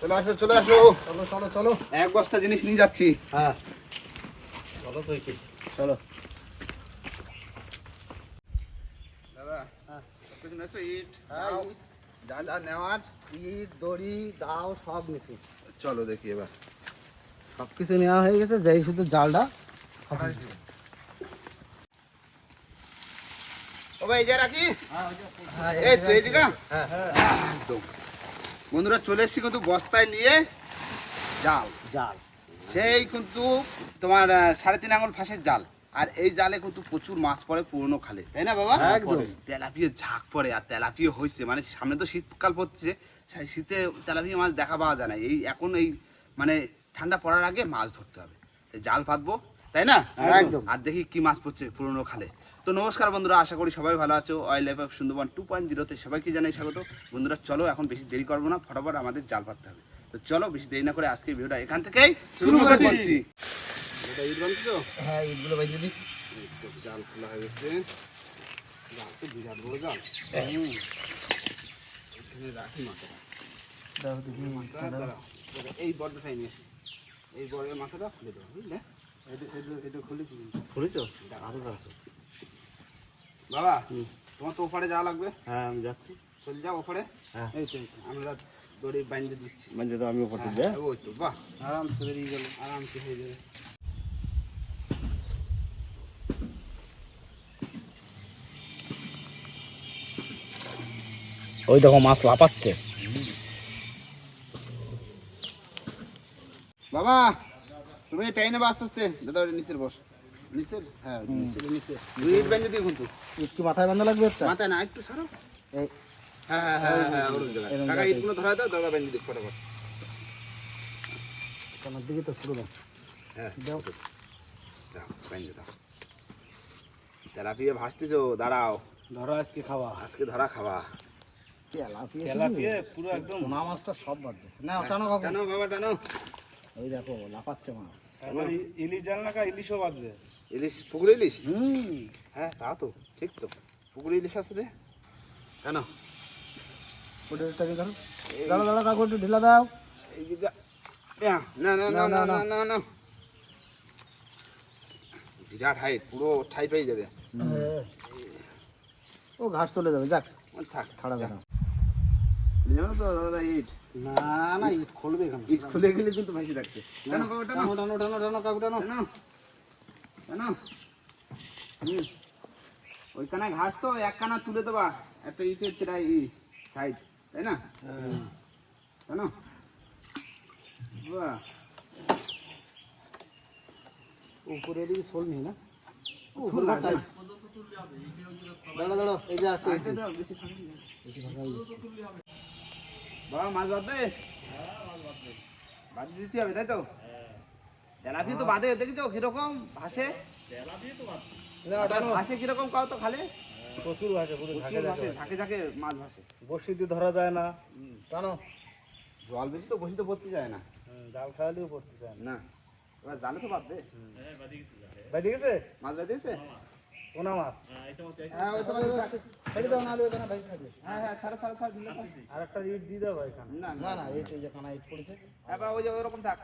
চলে আসো চলে আসো। চলো চলো চলো। এক বস্তা জিনিস নিয়ে যাচ্ছি। হ্যাঁ। চলো তো কি চলো। দাদা নেছো ইট হ্যাঁ, যা যা নেওয়ার ইট দড়ি দাও সব নিছি। চলো দেখি এবার। সব কিছু নেওয়া হয়ে গেছে যেই শুধু জালটা ও ভাই যে রাখি। হ্যাঁ এই তো হ্যাঁ। একদম বন্ধুরা চলে এসেছি কিন্তু বস্তায় নিয়ে। জাল জাল। সেই কিন্তু তোমার সাড়ে তিন আঙুল ফাঁসের জাল। আর এই জালে কিন্তু প্রচুর মাছ পড়ে পুরনো খালে। তাই না বাবা? একদম। তেলাপিয়ে ঝাঁক পড়ে আর তেলাপিয়ে হয়েছে। মানে সামনে তো শীতকাল পড়ছে শীতে তেলাপিয়া মাছ দেখা পাওয়া যায় না। এই এখন এই মানে ঠান্ডা পড়ার আগে মাছ ধরতে হবে। জাল পাতবো তাই না? একদম। আর দেখি কি মাছ পড়ছে পুরনো খালে। তো নমস্কার বন্ধুরা আশা করি সবাই ভালো আছো। Oil life of Sundarban two point জিরোতে সবাইকে জানাই স্বাগত। বন্ধুরা চলো এখন বেশি দেরি করব না ফটাফট আমাদের জাল পাততে হবে। তো চলো বেশি দেরি না করে আজকের ভিডিওটা এখান থেকেই শুরু করছি। এটা ইট বানছো হ্যাঁ ইটগুলো বাইরে দিই। জাল খোলা হয়ে গেছে। জাল তো বিরাট বড় জাল। হুম। এখানে রাখি মাথাটা। দাও দেখি। মাথাটা। দাঁড়াও, এই বড়টাই নিয়ে আসি এই বড়ের মাথাটা খুলে দেবো বুঝলে? এটা খুলে দিবি। খুলেছো? আরও দাও। বাবা তোমার তো ওপারে যাওয়া লাগবে। হ্যাঁ আমি যাচ্ছি। চলে যাও ওপারে। হ্যাঁ। এই তো আমরা দড়ি বাইন্ধে দিচ্ছি। মানে তো আমি উপর হ্যাঁ, ওই তো বাহ আরামসে বেরিয়ে গেল আরামসে হয়ে যাবে ওই দেখো মাছ লাপাচ্ছে বাবা তুমি টাই নেবে আস্তে দাদা নিচের বস। নিচের? হ্যাঁ নিচের নিচে দুই ইট দিও কিন্তু। ইট মাথায় বাঁধা লাগবে একটা? মাথায় না একটু সারো এই। হ্যাঁ হ্যাঁ হ্যাঁ হ্যাঁ ওরকম জায়গায়। কাকা ইটগুলো ধরা দাও দাদা বাইন্ধে দিও ফটাফট। তোমার দিকে তো শুরু দাও। হ্যাঁ দাও। দাও বাইন্ধে দাও। তেলাপিয়া ভাসতেছো দাঁড়াও। ধরো আজকে খাওয়া। আজকে ধরা খাবা তেলাপিয়া পুরো একদম পোনা মাছটা সব বাদ দে। না টানো কাকু টানো বাবা টানো। এই দেখো লাফাচ্ছে মাছ। ইলিশ জাল না কা ইলিশও বাঁধবে ইলিশ পুকুরে ইলিশ? হুম। হ্যাঁ তা তো ঠিক তো। পুকুরে ইলিশ আছে যে? কেন? ওটাকে ধরো। দাঁড়া দাঁড়া কাকু একটু ঢিলা দাও। এই যে যা- না না না না না না না বিরাট হাইট পুরো ঠাই পেয়ে যাবে। ও ঘাট চলে যাবে যাক। থাক যা। না তো দাদা ইট। না না ইট খুলবে ইট খুলে গেলে কিন্তু ভাসি থাকছে টানো টানো টানো টানো টানো টানো কাকু টানো হুম। ওইখানে ঘাস তো এক কানা তুলে দেবা। একটা ইটের প্রায় সাইড তাই না? বাহ। উপরে দিকে শোল নেই না। দাঁড়া দাঁড়া এই যে। বাবা মাছ বাঁধবে? বাঁধে দিতে হবে তাই তো? তেলাপি তো বাঁধে দেখেছ কীরকম ভাসে। ভাসে কীরকম কাও তো খালে? প্রচুর ভাসে পুরো ঝাঁকে ঝাঁকে। মাছ ভাসে। বসি দিয়ে ধরা যায় না। টানো। জল বেশি তো বসি তো পড়তে যায় না। জাল খাওয়ালেও পড়তে চায় না। না এবার জালে তো বাঁধবে ভাই ঠিক আছে মাছ বাঁধিয়েছে পোনা মাছ। হ্যাঁ ওই তো ছেড়ে দাও নাহলে ওখানে ভাই থাকবে। হ্যাঁ হ্যাঁ ছাড়া ছাড়া ছাড়া দিলে আর একটা ইট দিয়ে দেবো এখানে। না না এই যে কানা ইট পড়েছে। হ্যাঁ ওই যে ওইরকম থাক।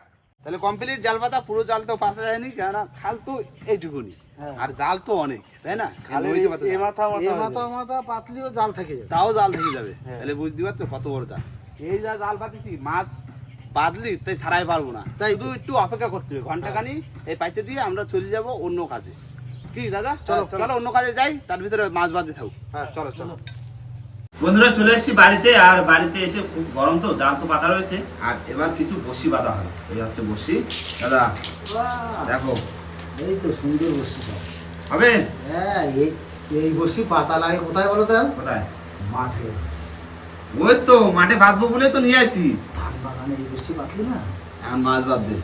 তাহলে কমপ্লিট জাল পাতা পুরো জাল তো পাতা যায়নি কেন খাল তো এইটুকুনি। হ্যাঁ। আর জাল তো অনেক তাই না। মাথা পাতলিও জাল থেকে যাবে। তাও জাল থেকে যাবে। হ্যাঁ। তাহলে বুঝতে পারছ কত বড় জাল। এই যা জাল পাতিছি মাছ বাদলি তাই ছাড়াই পারব না। তাই শুধু একটু অপেক্ষা করতে হবে। ঘণ্টা খানি এই পাইতে দিয়ে আমরা চলে যাব অন্য কাজে। কি দাদা? চলো চলো অন্য কাজে যাই তার ভিতরে মাছ বাঁধতে থাকো হ্যাঁ চলো চলো। বন্ধুরা চলে এসেছি বাড়িতে আর বাড়িতে এসে খুব গরম তো জাল তো পাতা রয়েছে। আর এবার কিছু বসি বাঁধা হবে। এই হচ্ছে বসি দাদা দেখো। এই তো সুন্দর বসছি সব। হবে? হ্যাঁ এই এই বসি পাতা লাগে কোথায় বলো তো? কোথায়? মাঠে। ওই তো মাঠে বাঁধবো বলে তো নিয়ে আসি। ধান বাগানে এই বসি পাতলি না? এখন মাছ বাঁধবে।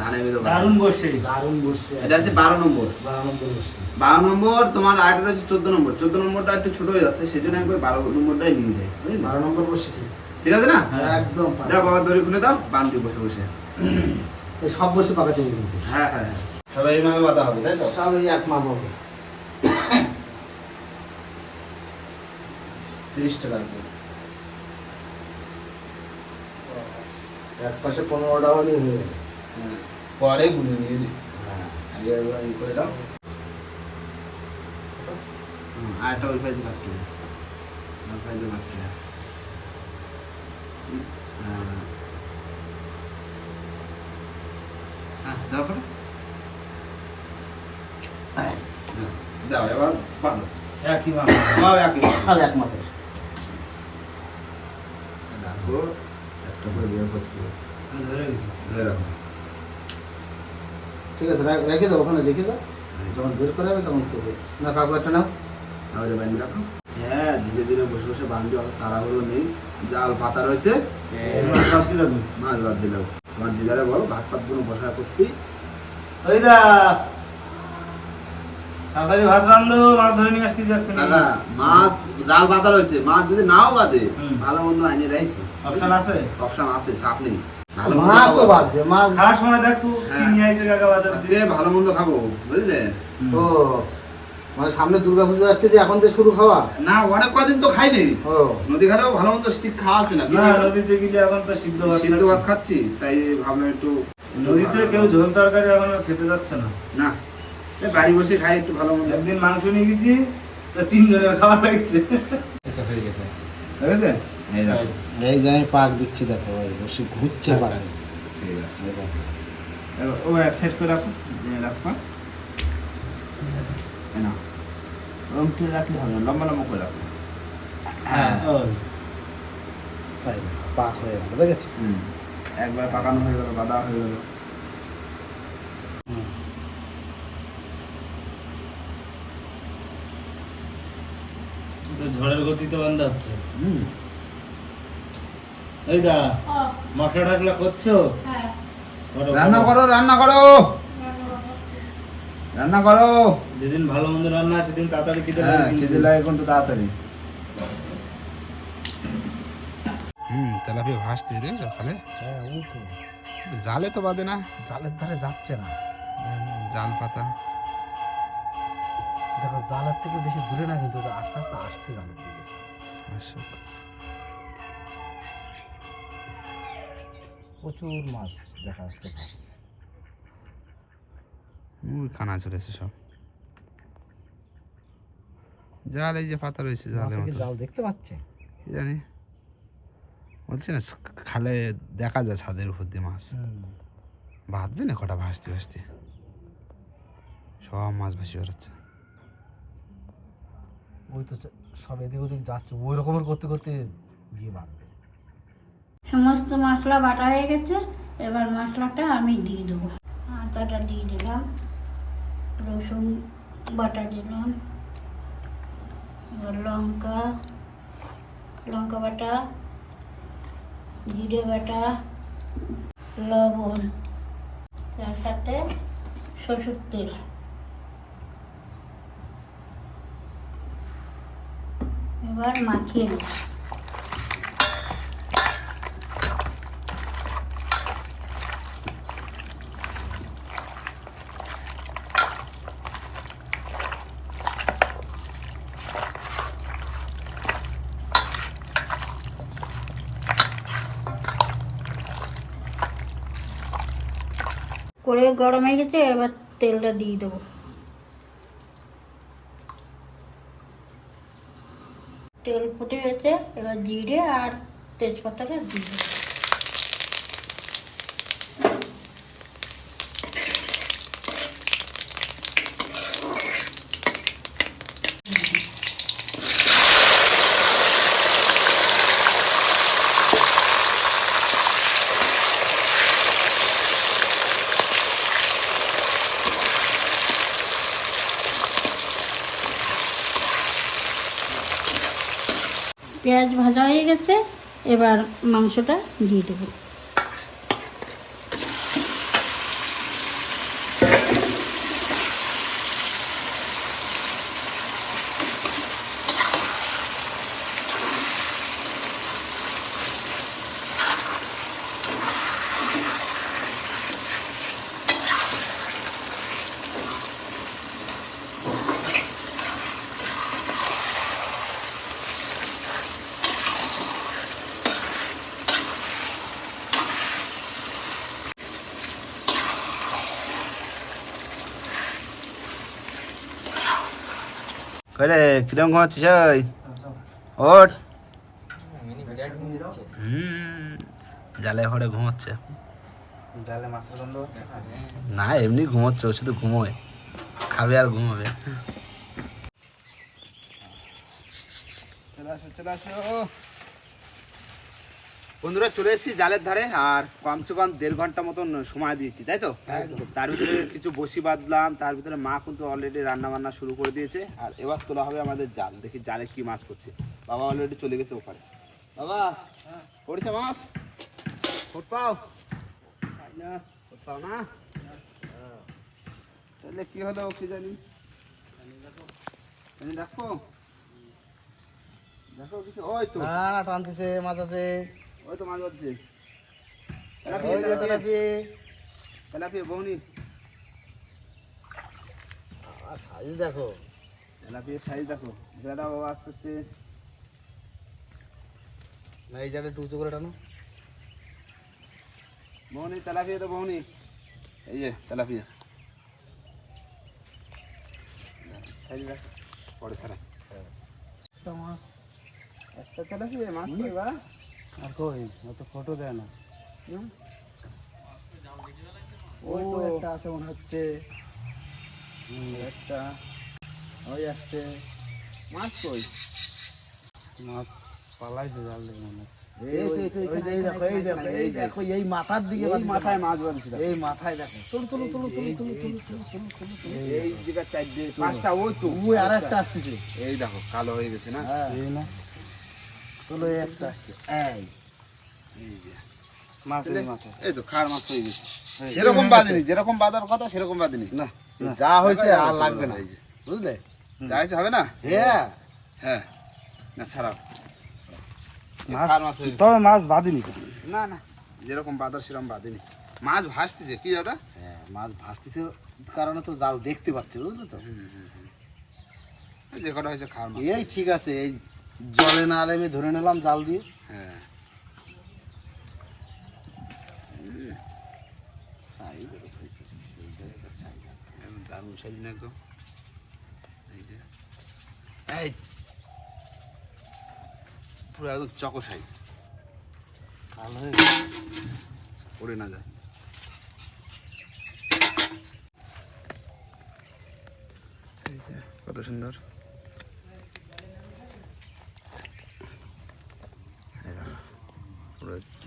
ধানের ভিতরে দারুণ বসে দারুণ বসছে এটা হচ্ছে বারো নম্বর। বারো নম্বর বসছি বারো নম্বর তোমার আরেকটা হচ্ছে চোদ্দ নম্বর। চোদ্দ নম্বরটা একটু ছোট হয়ে যাচ্ছে সেই জন্য একবার বারো নম্বরটাই নিয়ে যায় বারো নম্বর বসছি ঠিক। ঠিক আছে না? একদম পাকা। বাবা দড়ি খুলে দাও বান্ধি বসে বসে। সব বসে পাকা চলে হ্যাঁ। সবাই এইভাবে বাধা হবে তাই তো? সব এই এক মা বাবু। তিরিশ টাকা করে। এক পাশে পনেরোটা হলে হয়ে যাবে পরে গুনে নিয়ে দিই হ্যাঁ আগে একবার ই করে দাও হুম, আর একটা ওই পাইতে বাকি ওই পাইতে বাকি হ্যাঁ হ্যাঁ দাও করে ব্যাস, দাও এবার বাঁধো একই মাছ দাও একই আর এক মাপের রাখো একটা করে বের করতে হবে। ধরে গেছি ধরে রাখো ঠিক আছে রেখে দাও ওখানে রেখে দাও। যখন বের করে হবে তখন চেপে না কাকু একটা নাও। তাহলে বান্ধি রাখো। হ্যাঁ ধীরে ধীরে বসে বসে বান্ধি অত তাড়াহুড়ো নেই। জাল পাতা রয়েছে। মাছ বাদ দিলাম মাছ বাদ দিলেও তোমার দিদারে বলো ভাত ফাতগুলো বসা করতে। মাছ ধরে নিয়ে আসতে যাচ্ছে। মাছ জাল পাতা রয়েছে। মাছ যদি নাও বাদে ভালো মন্দ আইনে রাইছি। অপশন আছে? অপশন আছে চাপ নেই। মাছ তো। বাদ দে মাছ খাওয়ার সময় দেখ তুই কি হ্যাঁ। নিয়ে আইছে কাকা বাজার আজকে ভালো মন্দ খাব বুঝলে? মানে সামনে দুর্গা পুজো আসতেছে এখন তো শুরু খাওয়া? না অনেক কদিন তো খাইনি। ও। নদী খালেও ভালো মন্দ স্টিক খাওয়া আছে না? না নদীতে গেলে এখন তো সিদ্ধ ভাত সিদ্ধ ভাত খাচ্ছি। তাই ভাবলাম একটু নদীতে কেউ ঝোল তরকারি এখন খেতে যাচ্ছে না। না বাড়ি বসে খাই একটু ভালো মন্দ। একদিন মাংস নিয়ে গেছি তা তিনজনের খাওয়া লাগছে হয়ে গেছে। ঠিক আছে এই এই যে আমি পাক দিচ্ছি দেখো ওই বসে ঘুরছে পাক। ঠিক আছে। ও এক সাইড করে রাখো দিয়ে রাখো। এই নাও। ওরকম করে রাখলে হবে না, লম্বা লম্বা করে রাখো। হ্যাঁ তাই পাক হয়ে গেল দেখেছি? হুম। একবার পাকানো হয়ে গেল বাদা হয়ে গেল। তো ঝড়ের গতিতে বান্ধা হচ্ছে। হুম। এই দা মশলা টাকলা করছ? হ্যাঁ। রান্না করো। রান্না করো। রান্না করো। যেদিন ভালো মন্দ রান্না সেদিন তাড়াতাড়ি খেতে হ্যাঁ লাগে খেতে লাগে কিন্তু তাড়াতাড়ি। হুম তেলাপিয়া ভাসতে রে সকালে হ্যাঁ তো। জালে তো বাদে না। জালের ধারে যাচ্ছে না। জাল পাতা। দেখো জালের থেকে বেশি দূরে না কিন্তু আস্তে আস্তে আসছে জালের দিকে। আসুক। প্রচুর মাছ দেখা যাচ্ছে ভাসছে। ওই কানা চলেছে সব। জাল এই যে পাতা রয়েছে জালের মতো। জাল দেখতে পাচ্ছে? জানি। বলছি না খালে দেখা যায় ছাদের উপর দিয়ে মাছ। বাঁধবে না কটা ভাসতে ভাসতে? সব মাছ ভাসি বেরোচ্ছে ওই তো সব এদিক ওদিক যাচ্ছে। ওই রকমের করতে করতে গিয়ে বাঁধবে। সমস্ত মশলা বাটা হয়ে গেছে, এবার মশলাটা আমি দিয়ে দেবো। আদাটা দিয়ে দিলাম, রসুন বাটা দিলাম, এবার লঙ্কা লঙ্কা বাটা, জিরে বাটা, লবণ, তার সাথে সরষের তেল। এবার মাখিয়ে নেব। গরম হয়ে গেছে, এবার তেলটা দিয়ে দেবো। তেল ফুটে গেছে, এবার জিরে আর তেজপাতাটা দিয়ে দেবো পেঁয়াজ ভাজা হয়ে গেছে এবার মাংসটা দিয়ে দেবো। কইরে কিরম ঘুমাচ্ছিস ওই? ওঠ। জালে ঘরে ঘুমাচ্ছে। না এমনি ঘুমাচ্ছে ও শুধু ঘুমোয়। খাবে আর ঘুমাবে। চলে আসো চলে আসো। বন্ধুরা চলে এসেছি জালের ধারে আর কমসে কম দেড় ঘণ্টা মতন সময় দিয়েছি তাই তো? তার ভিতরে কিছু বসি বাঁধলাম তার ভিতরে মা কিন্তু অলরেডি রান্না বান্না শুরু করে দিয়েছে আর এবার তোলা হবে আমাদের জাল। দেখি জালে কি মাছ পড়ছে। বাবা অলরেডি চলে গেছে ওপারে বাবা পড়ছে মাছ? ফোট পাও? না পাও না? তাহলে কি হলো কি জানি? দেখো। দেখো কিছু ওই তো। টানতেছে মাছ আছে। ওই তো মাছ তেলাপিয়া। তেলাপিয়া বৌনি। সাইজ দেখো। তেলাপিয়া সাইজ দেখো। দাদা বাবা আস্তে আস্তে না এই জালে একটু করে টানো। বৌনি তেলাপিয়া তো বৌনি। এই যে তেলাপিয়া। সাইজ দেখো। পরে সারা মাছ একটা তেলাপিয়া মাছ কই বা? আর কই অত ফটো দেয় না ওই তো একটা আছে মনে হচ্ছে একটা ওই আসছে মাছ কই মাছ পালাইছে জাল দেখে মনে হচ্ছে এই মাথার দিকে মাথায় মাছ। এই মাথায় দেখো এই দিকে চার দিয়ে পাঁচটা ওই তো ওই আর একটা আসতেছে এই দেখো কালো হয়ে গেছে না হ্যাঁ এই না তুলো একটা আসছে। এই এই যে মাছের মাথা। এই তো খার মাছ হয়ে গেছে। সেরকম বাঁধেনি যেরকম বাঁধার কথা সেরকম বাঁধেনি না যা হয়েছে আর লাগবে না। বুঝলে? যা হয়েছে হবে না? হ্যাঁ। হ্যাঁ। না ছাড়াও। তবে মাছ বাঁধিনি না না। যেরকম বাঁধার সেরকম বাঁধেনি মাছ ভাসতেছে কি দাদা? হ্যাঁ মাছ ভাসতেছে কারণে তো জাল দেখতে পাচ্ছে বুঝলে তো? যে কটা হয়েছে খার মাছ এই ঠিক আছে এই জলে না আলে আমি ধরে নিলাম জাল দিয়ে। হ্যাঁ। এই দারুণ সাইজ না পুরো একদম চকো সাইজ। ভালো হয়ে পড়ে না যায়। কত সুন্দর এই দেখো, পুরো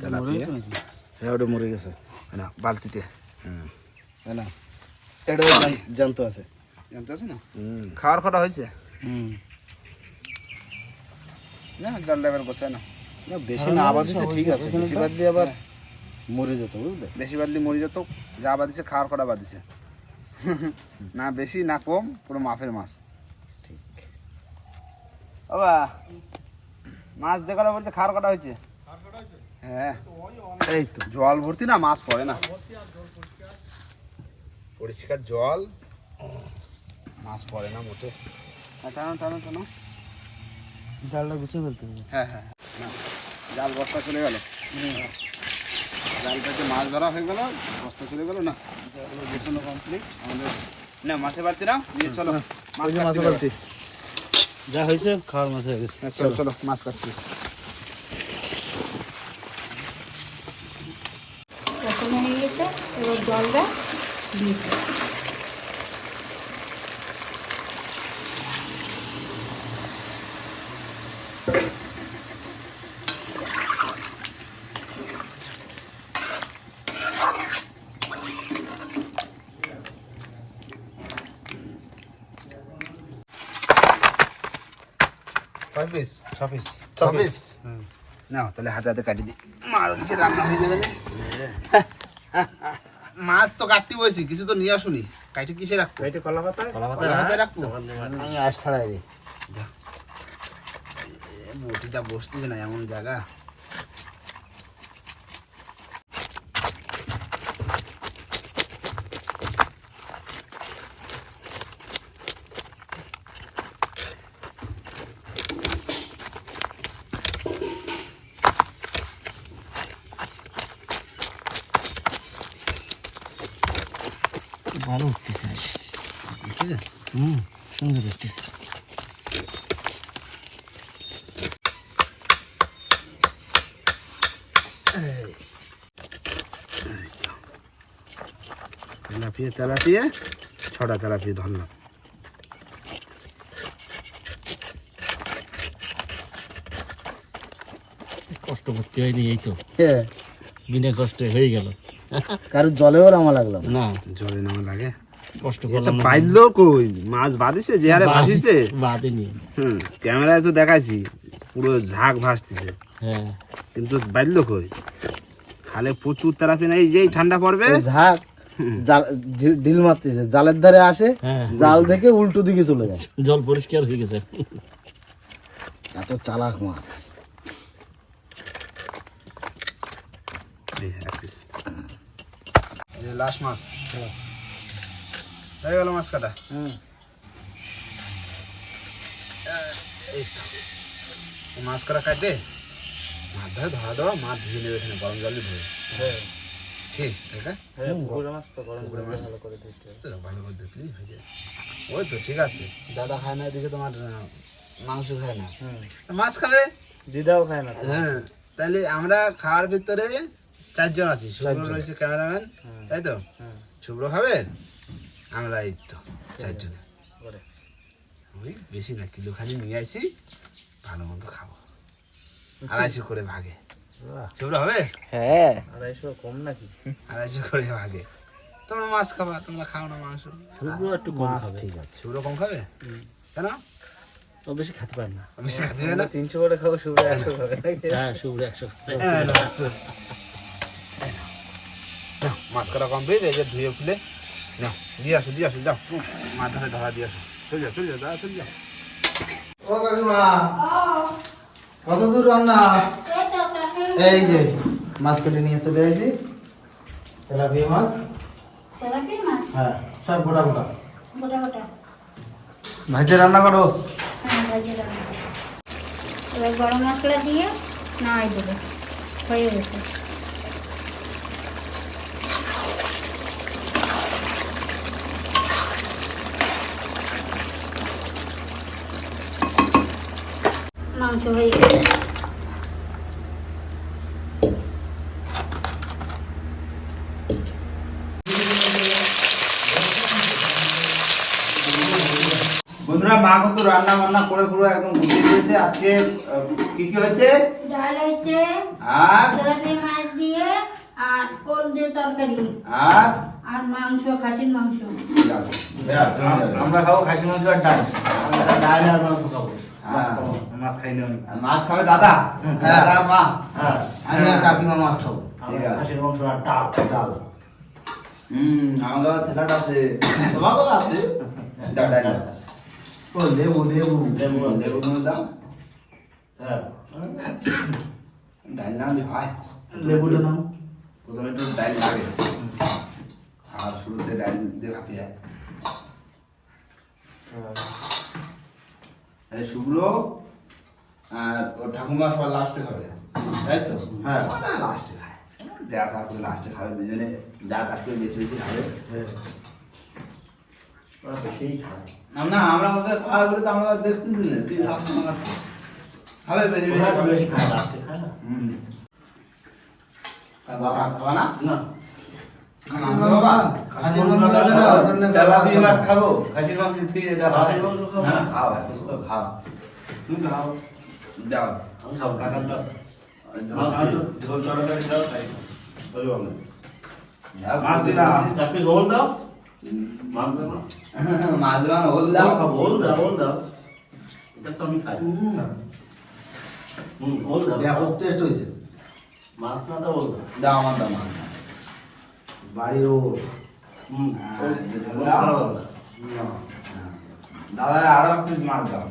তেলাপিয়া। হ্যাঁ ওটা মরে গেছে। না বালতিতে। হুম। না এটা জানতো আছে। জানতে আছে না? খাওয়ার কটা হয়েছে? হুম। না জল ড্রাইভার বসে না। না বেশি না আবার দিতে ঠিক আছে বেশি বাদ দিয়ে আবার মরে যেত বুঝলে? বেশি বাদলি মরি যেত যা বাদিছে খাওয়ার কটা বাদিছে না বেশি না কম পুরো মাফের মাছ। ঠিক। বাবা মাছ কটা বলছে খাওয়ার কটা হয়েছে। হ্যাঁ। এই তো। জল ভর্তি না মাছ পড়ে না। পরিষ্কার জল। মাছ পড়ে না মোটে। হ্যাঁ, টানো টানো টানো। জালটা গুছিয়ে ফেলতে হ্যাঁ হ্যাঁ জাল বস্তা চলে গেল। জালটাতে মাছ ধরা হয়ে গেল বস্তা চলে গেল না? গোছানো কমপ্লিট আমাদের না মাছে বাড়তি না নিয়ে চলো। মাছ যাব। বালতি। যা হয়েছে খাওয়ার মাছ হয়ে গেছে। হ্যাঁ, চলো। চলো মাছ কাটছি কখন হয়ে গেছে এবার জলটা দিয়েছে কয় পিস ছাপিস ছ পিস নাও তাহলে হাতে হাতে কাটি দিই মার ওদিকে রান্না হয়ে যাবে না মাছ তো কাটতে বলছি কিছু তো নিয়ে আসুনি। কাটি কিসে রাখব? কাইটে কলা পাতা কলা পাতা রাখব? আমি আর ছাড়াই দিই বটিটা বসতেছে না এমন জায়গা। খুব ভালো উঠতেছে ঠিক আছে? হুম সুন্দর উঠতেছে। Tilapia tilapia? ছটা তেলাপিয়া ধরলাম। কষ্ট করতে হয়নি এই তো। হ্যাঁ। বিনা কষ্ট হয়ে গেল। কারোর জলেও রামা লাগলাম না। জলে নামা লাগে। কষ্ট করলাম পাইলো কই? মাছ বাঁধিছে যে হারে ভাসিছে বাদেনি হুম ক্যামেরায় তো দেখাইছি পুরো ঝাঁক ভাসতেছে। হ্যাঁ। কিন্তু কই? খালে প্রচুর তেলাপি নাই যেই ঠান্ডা পড়বে। ঝাঁক জাল জি- মারতেছে জালের ধারে আসে হ্যাঁ। জাল থেকে উল্টো দিকে চলে যায়। জল পরিষ্কার হয়ে গেছে। এত চালাক মাছ এই এক piece। এই যে লাস্ট মাছ। হয়ে গেল মাছ কাটা। এই তো। মাছ করা কাটে। মাছ ধরে ধরা দেওয়া মাছ ধুয়ে নেবে এখানে গরম জলে ধুয়ে। ঠিক এটা পুকুরে মাছ তো ভালো করে হয়ে যায়। ওই তো ঠিক আছে। দাদা খায় না এদিকে তোমার মাংস খায় না। মাছ খাবে? দিদাও খায় না হ্যাঁ। তাহলে আমরা খাওয়ার ভিতরে চারজন আছি। শুভ্র রয়েছে ক্যামেরাম্যান তাই তো? শুভ্র খাবে আমরা এই তো চারজন। ওই বেশি না কিলো খালি নিয়ে আসি ভালো মন্দ খাব। আড়াইশো করে ভাগে। শুভ্র হবে? হ্যাঁ। আড়াইশো কম নাকি? আড়াইশো করে ভাগে। তোমরা মাছ খাবা তোমরা খাও না মাংস। শুভ্র একটু কম খাবে। ঠিক আছে। শুভ্র কম খাবে? কেন? ও বেশি খেতে পারে না। বেশি খাতে হবে না? তিনশো করে খাব শুভ্র একশো করে হ্যাঁ শুভ্র একশো। হ্যাঁ। নাও, মাছ করা কমপ্লিট এই যে ধুয়ে ফুলে নাও দিয়ে আসো দিয়ে আসো যাও মাছ ধরে ধরা দিয়ে আসো। চলে যাও চলে যাও দাদা চলে যাও। ও কাকিমা কত দূর রান্না? এই যে মাছ কেটে নিয়ে চলে আসি তেলাপিয়া মাছ। তেলাপিয়া মাছ? হ্যাঁ সব গোটা গোটা। গোটা গোটা। ভাজে রান্না করো। হ্যাঁ ভাজি রান্না। এবার গরম মশলা দিয়ে দেবো। হয়ে গেছে। মাংস হয়ে গেছে। বন্ধুরা মা কিন্তু রান্না বান্না করে পুরো একদম গুছিয়ে দিয়েছে। আজকে কি কি হয়েছে? ডাল হয়েছে আর? তেলাপিয়া মাছ দিয়ে আর ওল দিয়ে তরকারি। আর? আর মাংস খাসির মাংস। আমরা খাব খাসি মাংস আর ডাল। ডাল আর মাংস খাব। মাছ খাই না আর মাছ খাবে দাদা? হ্যাঁ। দাদা মা। হ্যাঁ। আমি আর কাকিমা মাছ খাব। ঠিক আছে। খাসির মাংস আর ডাল। ডাল। হুম আমাদের সেখানটা আছে। তোমাকেও আছে? ডাল। ও লেবু লেবু। লেবু আছে। লেবুগুলো দাও। হ্যাঁ। ডাল না হয়। লেবুটা নাও। প্রথমে একটু ডাল লাগে। আর শুরুতে ডাল দিয়ে খাতে যায়। এই শুভ্র আর ঠাকুমা সবার লাস্টে খাবে তাই তো? হ্যাঁ। লাস্টে খায়। দেয়া কাকুর লাস্টে খাবে দুজনে যা কাকুর বেশি বেশি খাবে। বেশিই খায়। না না আমরা ওকে খাওয়া বলে তো আমরা দেখতেছি না তুই না খাবে বেশি বেশি খাবে। বেশি খায় লাস্টে খায় না? হুম। বাবা খাবা না? না। খাব। খাসির মাংস দিয়ে এটা খাসির মাংস। হ্যাঁ? খাও এখন তো খাও। তুমি খাও। যাও। আমি খাব না ঝোল তরকারি দাও খাই মাছ দিলাম। আপনি রোল দাও। মাছ দাও মাছ দেওয়া হল দাও। খাব দাও দাও। এটা তো আমি খাই। হুম ওল দাও। ব্যাপক টেস্ট হয়েছে। মাছ না দাও দাও। দাও আমার দাও মাছ। বাড়ির লাগে। দাদার আরও এক পিস মাছ দাও।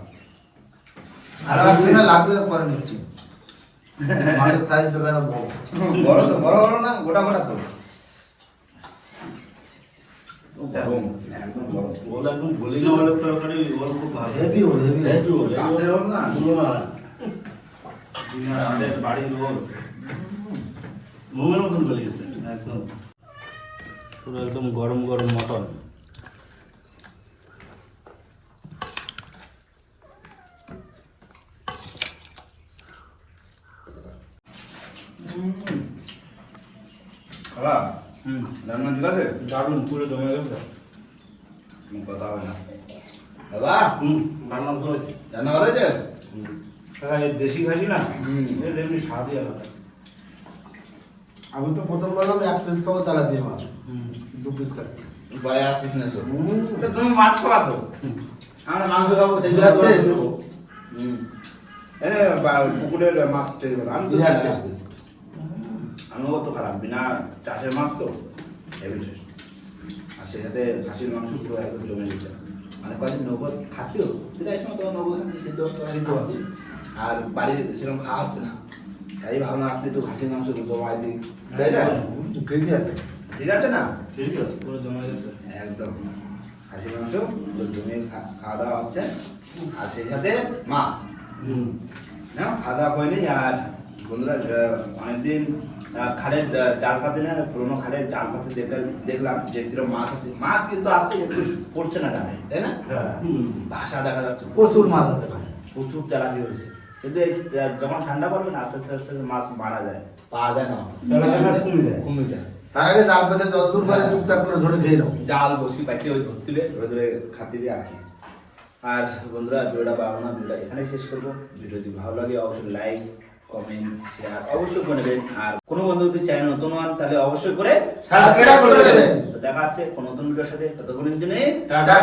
আর একদিনে লাগবে পরে নিচ্ছি। মাছের সাইজ বেকার বড় বড় তো বড় বড় না গোটা গোটা তো। বাড়ির ওল মোমের মতন গলে গেছে। একদম। পুরো একদম গরম গরম মটন। খাবা হুম। রান্না ঠিক আছে? দারুণ পুরো জমে গেছে। কোনো কথা হবে না। হুম। রান্না ভালো হয়েছে? রান্না ভালো হয়েছে দেশি খাসি না? হুম। এমনি স্বাদই আলাদা। আমি তো প্রথম বললাম এক পিস খাব তেলাপিয়া মাছ। হুম। দু পিস খাব। আর পিছনে এসো তুমি মাছ খাওয়া তো? আমরা মাংস খাব পুকুরের মাছ তৈরি করো আমি খারাপ বিনা চাষের মাছ তো। আর খাসির মাংস পুরো একদম জমে গেছে। মানে কয়েকদিন নৌকো খাচ্ছিও সেটা তো নৌকো খাচ্ছি সিদ্ধ সিদ্ধ আর বাড়ির সেরকম খাওয়া হচ্ছে না। তাই ভাবলাম আজকে একটু খাসির মাংস জমাই দিই তাই না? ঠিকই আছে। ঠিক আছে না? ঠিক আছে পুরো জমে গেছে। একদম। খাসির মাংস জমে খাওয়া দাওয়া হচ্ছে। আর সেই সাথে মাছ। না খাওয়া দাওয়া হয়নি। আর বন্ধুরা অনেকদিন খালের পাতে না পুরোনো খালের জাল পাতে দেখলাম দেখলাম যে মাছ আছে। মাছ কিন্তু আছে একটু পড়ছে না ডালে তাই না? ভাষা দেখা যাচ্ছে। প্রচুর মাছ আছে প্রচুর জ্বালানি হয়েছে। কিন্তু এই যখন ঠান্ডা পড়বে না আস্তে আস্তে আস্তে মাছ মারা যায়। পাওয়া যায় না। কমে যায়। কমে যায়। তার আগে জাল পেতে যতদূর পারে টুকটাক করে ধরে খেয়ে নাও। জাল বসি ওই ধরতে ধরে ধরে খাতে আর কি আর বন্ধুরা ভিডিওটা পাবো না ভিডিওটা এখানে শেষ করব। ভিডিও যদি ভালো লাগে অবশ্যই লাইক কমেন্ট শেয়ার অবশ্যই করে দেবেন আর কোনো বন্ধু যদি চ্যানেল নতুন হন তাহলে অবশ্যই করে Subscribe করে দেবেন। দেখা হচ্ছে কোনো নতুন ভিডিওর সাথে। ততক্ষণের জন্য টাটা।